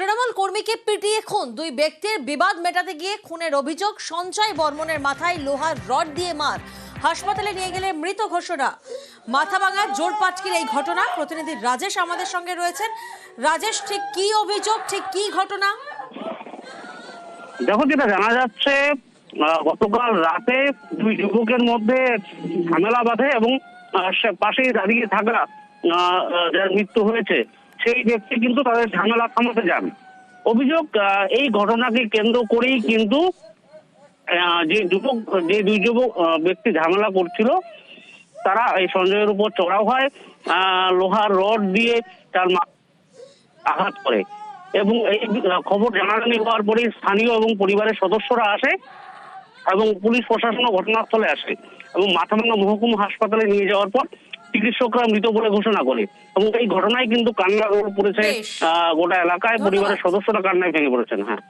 তৃণমূল কর্মীকে পিটিয়ে খুন। দুই ব্যক্তির বিবাদ মেটাতে গিয়ে খুনের অভিযোগ, সঞ্জয় বর্মনের মাথায় লোহার রড দিয়ে মার। হাসপাতালে নিয়ে গেলে মৃত ঘোষণা। মাথা ভাঙা জোর পাটকির এই ঘটনা। প্রতিনিধি রাজেশ আমাদের সঙ্গে রয়েছেন। রাজেশ, ঠিক কি অভিযোগ, ঠিক কি ঘটনা? দেখো, যেটা জানা যাচ্ছে গতকাল রাতে দুই যুবকের মধ্যে ঝামেলা বাঁধে এবং পাশেই দাঁড়িয়ে থাকা যার মৃত্যু হয়েছে। সেই ব্যক্তি কিন্তু তাদের ঝামেলা থামাতে যান অভিযোগ এই ঘটনাকে কেন্দ্র করেই কিন্তু যে যুবক, যে দুই যুবক ব্যক্তি ঝামেলা করছিল, তারা এই সঞ্জয়ের উপর চড়াও হয় লোহার রড দিয়ে তার আঘাত করে। এবং এই খবর জানাজানি হওয়ার পরে স্থানীয় এবং পরিবারের সদস্যরা আসে এবং পুলিশ প্রশাসনও ঘটনাস্থলে আসে এবং মাথাভাঙ্গা মহকুমা হাসপাতালে নিয়ে যাওয়ার পর চিকিৎসকরা মৃত বলে ঘোষণা করে। এবং এই ঘটনায় কিন্তু কান্না রোল পড়েছে আহ, গোটা এলাকায় পরিবারের সদস্যরা কান্নায় ভেঙে পড়েছেন হ্যাঁ।